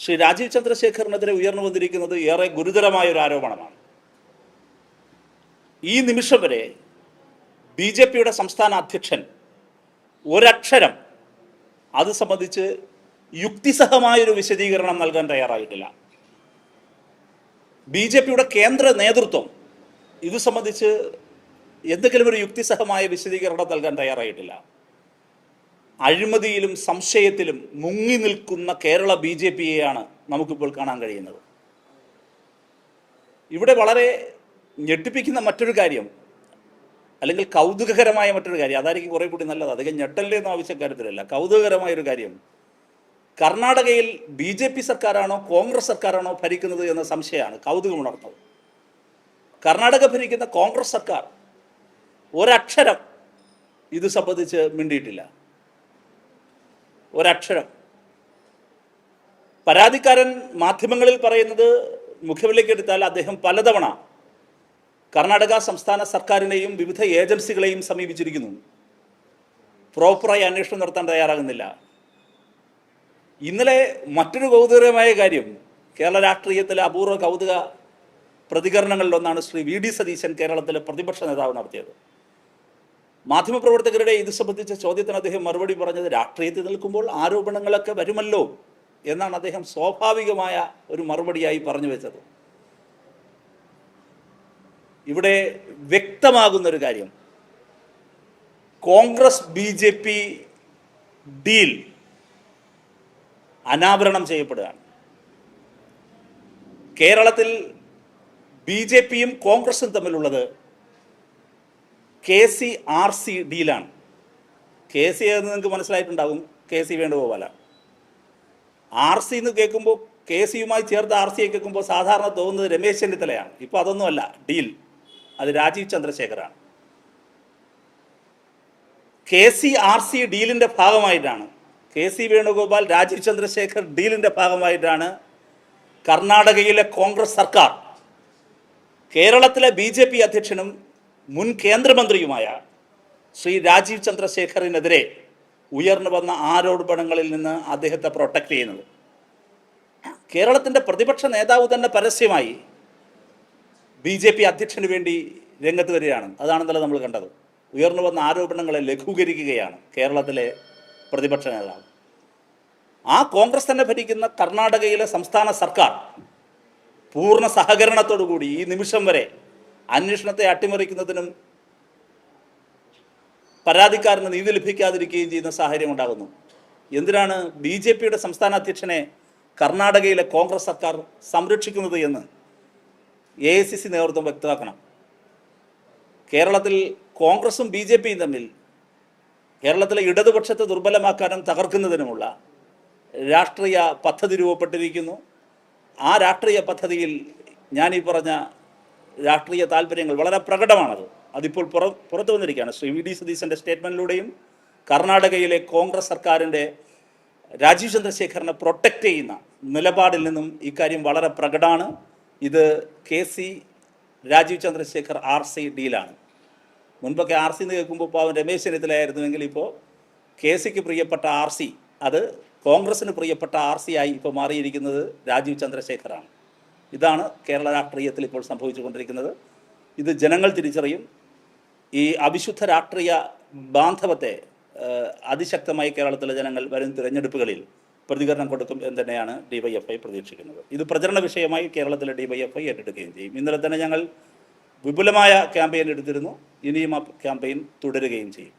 ശ്രീ രാജീവ് ചന്ദ്രശേഖറിനെതിരെ ഉയർന്നു വന്നിരിക്കുന്നത് ഏറെ ഗുരുതരമായ ഒരു ആരോപണമാണ്. ഈ നിമിഷം വരെ ബി ജെ പിയുടെ സംസ്ഥാന അധ്യക്ഷൻ ഒരക്ഷരം അത് സംബന്ധിച്ച് യുക്തിസഹമായൊരു വിശദീകരണം നൽകാൻ തയ്യാറായിട്ടില്ല. ബി ജെ പിയുടെ കേന്ദ്ര നേതൃത്വം ഇത് സംബന്ധിച്ച് എന്തെങ്കിലും ഒരു യുക്തിസഹമായ വിശദീകരണം നൽകാൻ തയ്യാറായിട്ടില്ല. അഴിമതിയിലും സംശയത്തിലും മുങ്ങി നിൽക്കുന്ന കേരള ബി ജെ പിയെയാണ് നമുക്കിപ്പോൾ കാണാൻ കഴിയുന്നത്. ഇവിടെ വളരെ ഞെട്ടിപ്പിക്കുന്ന മറ്റൊരു കാര്യം അല്ലെങ്കിൽ കൗതുകകരമായ മറ്റൊരു കാര്യം അതായിരിക്കും കുറേ കൂടി നല്ലത്. അധികം ഞെട്ടല്ലേ എന്ന ആവശ്യക്കാര്യത്തിലല്ല കൗതുകകരമായ ഒരു കാര്യം. കർണാടകയിൽ ബി ജെ പി സർക്കാരാണോ കോൺഗ്രസ് സർക്കാരാണോ ഭരിക്കുന്നത് എന്ന സംശയമാണ് കൗതുകമുണർന്നത്. കർണാടക ഭരിക്കുന്ന കോൺഗ്രസ് സർക്കാർ ഒരക്ഷരം ഇത് സംബന്ധിച്ച് മിണ്ടിയിട്ടില്ല. ഒരക്ഷരം. പരാതിക്കാരൻ മാധ്യമങ്ങളിൽ പറയുന്നത് മുഖ്യമന്ത്രിക്ക് എടുത്താൽ അദ്ദേഹം പലതവണ കർണാടക സംസ്ഥാന സർക്കാരിനെയും വിവിധ ഏജൻസികളെയും സമീപിച്ചിരിക്കുന്നു. പ്രോപ്പറായി അന്വേഷണം നടത്താൻ തയ്യാറാകുന്നില്ല. ഇന്നലെ മറ്റൊരു കൗതുകരമായ കാര്യം കേരള രാഷ്ട്രീയത്തിലെ അപൂർവ കൗതുക പ്രതികരണങ്ങളിലൊന്നാണ് ശ്രീ വി ഡി സതീശൻ കേരളത്തിലെ പ്രതിപക്ഷ നേതാവ് നടത്തിയത്. മാധ്യമപ്രവർത്തകരുടെ ഇത് സംബന്ധിച്ച ചോദ്യത്തിന് അദ്ദേഹം മറുപടി പറഞ്ഞത് രാഷ്ട്രീയത്തിൽ നിൽക്കുമ്പോൾ ആരോപണങ്ങളൊക്കെ വരുമല്ലോ എന്നാണ് അദ്ദേഹം സ്വാഭാവികമായ ഒരു മറുപടിയായി പറഞ്ഞു വെച്ചത്. ഇവിടെ വ്യക്തമാകുന്നൊരു കാര്യം. Congress B J P deal അനാവരണം ചെയ്യപ്പെടുകയാണ്. കേരളത്തിൽ ബി ജെ പിയും കോൺഗ്രസും തമ്മിലുള്ളത് കെ സി ആർ സി ഡീലാണ് കെ സി എന്ന് നിങ്ങൾക്ക് മനസ്സിലായിട്ടുണ്ടാകും. K C Venugopal. R C എന്ന് കേൾക്കുമ്പോൾ കെ സിയുമായി ചേർത്ത് ആർ സിയെ കേൾക്കുമ്പോൾ സാധാരണ തോന്നുന്നത് രമേശ് ചെന്നിത്തലയാണ്. ഇപ്പോൾ അതൊന്നുമല്ല ഡീൽ. അത് രാജീവ് ചന്ദ്രശേഖറാണ് കെ സി ആർ സി ഡീലിന്റെ ഭാഗമായിട്ടാണ്. കെ സി വേണുഗോപാൽ രാജീവ് ചന്ദ്രശേഖർ ഡീലിന്റെ ഭാഗമായിട്ടാണ് കർണാടകയിലെ കോൺഗ്രസ് സർക്കാർ. കേരളത്തിലെ ബി ജെ പി അധ്യക്ഷനും മുൻ കേന്ദ്രമന്ത്രിയുമായ ശ്രീ രാജീവ് ചന്ദ്രശേഖറിനെതിരെ ഉയർന്നു വന്ന ആരോപണങ്ങളിൽ നിന്ന് അദ്ദേഹത്തെ പ്രൊട്ടക്റ്റ് ചെയ്യുന്നത്. കേരളത്തിന്റെ പ്രതിപക്ഷ നേതാവ് തന്നെ പരസ്യമായി ബി ജെ പി അധ്യക്ഷന് വേണ്ടി രംഗത്ത് വരികയാണ്. അതാണെന്നല്ല നമ്മൾ കണ്ടത്. ഉയർന്നു വന്ന ആരോപണങ്ങളെ ലഘൂകരിക്കുകയാണ് കേരളത്തിലെ പ്രതിപക്ഷ നേതാവ്. ആ കോൺഗ്രസ് തന്നെ ഭരിക്കുന്ന കർണാടകയിലെ സംസ്ഥാന സർക്കാർ പൂർണ സഹകരണത്തോടു കൂടി ഈ നിമിഷം വരെ അന്വേഷണത്തെ അട്ടിമറിക്കുന്നതിനും പരാതിക്കാരന് നീതി ലഭിക്കാതിരിക്കുകയും ചെയ്യുന്ന സാഹചര്യം ഉണ്ടാകുന്നു. എന്തിനാണ് ബി ജെ പിയുടെ സംസ്ഥാന അധ്യക്ഷനെ കർണാടകയിലെ കോൺഗ്രസ് സർക്കാർ സംരക്ഷിക്കുന്നത് എന്ന് എ ഐ സി സി നേതൃത്വം വ്യക്തമാക്കണം. കേരളത്തിൽ കോൺഗ്രസും ബി ജെ പിയും തമ്മിൽ കേരളത്തിലെ ഇടതുപക്ഷത്തെ ദുർബലമാക്കാനും തകർക്കുന്നതിനുമുള്ള രാഷ്ട്രീയ പദ്ധതി രൂപപ്പെട്ടിരിക്കുന്നു. ആ രാഷ്ട്രീയ പദ്ധതിയിൽ ഞാൻ ഈ പറഞ്ഞ രാഷ്ട്രീയ താല്പര്യങ്ങൾ വളരെ പ്രകടമാണത്. അതിപ്പോൾ പുറ പുറത്തു വന്നിരിക്കുകയാണ്. ശ്രീ വി ഡി സതീശന്റെ സ്റ്റേറ്റ്മെന്റിലൂടെയും കർണാടകയിലെ കോൺഗ്രസ് സർക്കാരിന്റെ രാജീവ് ചന്ദ്രശേഖരനെ പ്രൊട്ടക്റ്റ് ചെയ്യുന്ന നിലപാടിൽ നിന്നും ഇക്കാര്യം വളരെ പ്രകടമാണ് ഇത് K C Rajeev Chandrasekhar R C ഡീലാണ് മുൻപൊക്കെ ആർ സി എന്ന് കേൾക്കുമ്പോൾ പാവം രമേശ് ചെന്നിത്തലയായിരുന്നുവെങ്കിൽ ഇപ്പോൾ കെ സിക്ക് പ്രിയപ്പെട്ട ആർ സി അത് കോൺഗ്രസിന് പ്രിയപ്പെട്ട ആർ സി ആയി ഇപ്പോൾ മാറിയിരിക്കുന്നത് രാജീവ് ചന്ദ്രശേഖറാണ്. ഇതാണ് കേരള രാഷ്ട്രീയത്തിൽ ഇപ്പോൾ സംഭവിച്ചുകൊണ്ടിരിക്കുന്നത്. ഇത് ജനങ്ങൾ തിരിച്ചറിയും. ഈ അവിശുദ്ധ രാഷ്ട്രീയ ബാന്ധവത്തെ അതിശക്തമായി കേരളത്തിലെ ജനങ്ങൾ വരും തിരഞ്ഞെടുപ്പുകളിൽ പ്രതികരണം കൊടുക്കും എന്ന് തന്നെയാണ് ഡിവൈഎഫ്ഐ പ്രതീക്ഷിക്കുന്നത്. ഇത് പ്രചരണ വിഷയമായി കേരളത്തിലെ ഡിവൈഎഫ്ഐ ഏറ്റെടുക്കുകയും ചെയ്യും. ഇന്നലെ തന്നെ ഞങ്ങൾ വിപുലമായ ക്യാമ്പയിൻ എടുത്തിരുന്നു. ഇനിയും ആ ക്യാമ്പയിൻ തുടരുകയും ചെയ്യും.